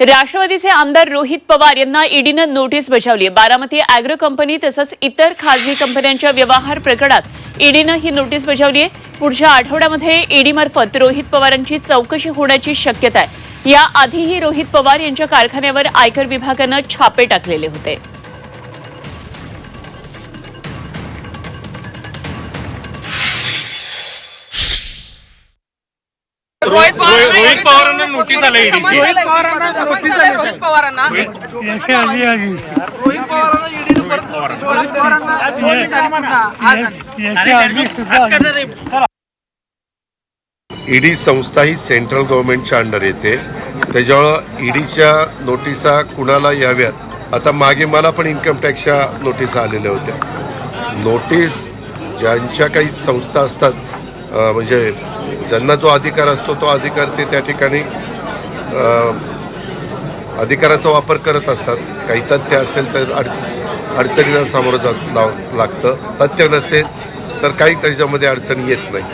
राष्ट्रवादीचे आमदार रोहित पवार यांना ईडीनं नोटीस बजावली. आहे बारामती अॅग्रो कंपनी तसंच इतर खासगी कंपन्यांच्या व्यवहार प्रकरणात ईडीनं ही नोटीस बजावली आहे. पुढच्या आठवड्यामध्ये ईडीमार्फत रोहित पवारांची चौकशी होण्याची शक्यता आहे. याआधीही रोहित पवार यांच्या कारखान्यावर आयकर विभागानं छापे टाकलेले होते. रोहित पवार रोहित पवारांना नोटीस आलं ईडीची रोहित पवारांना नोटीस आली रोहित पवारांना आधी आली रोहित ईडीनं परत. ईडी संस्था ही सेंट्रल गव्हर्नमेंटच्या अंडर येते. त्याच्यामुळं ईडीच्या नोटिसा कुणाला याव्यात? आता मागे मला पण इन्कम टॅक्सच्या नोटिसा आलेल्या होत्या. नोटीस ज्यांच्या काही संस्था असतात म्हणजे ज्यांना जो अधिकार असतो तो अधिकार ते त्या ठिकाणी अधिकाराचा वापर करत असतात. काही तथ्य असेल तर अडच अडचणीला सामोरं जात लाव लागतं. तथ्य नसेल तर काही त्याच्यामध्ये अडचण येत नाही.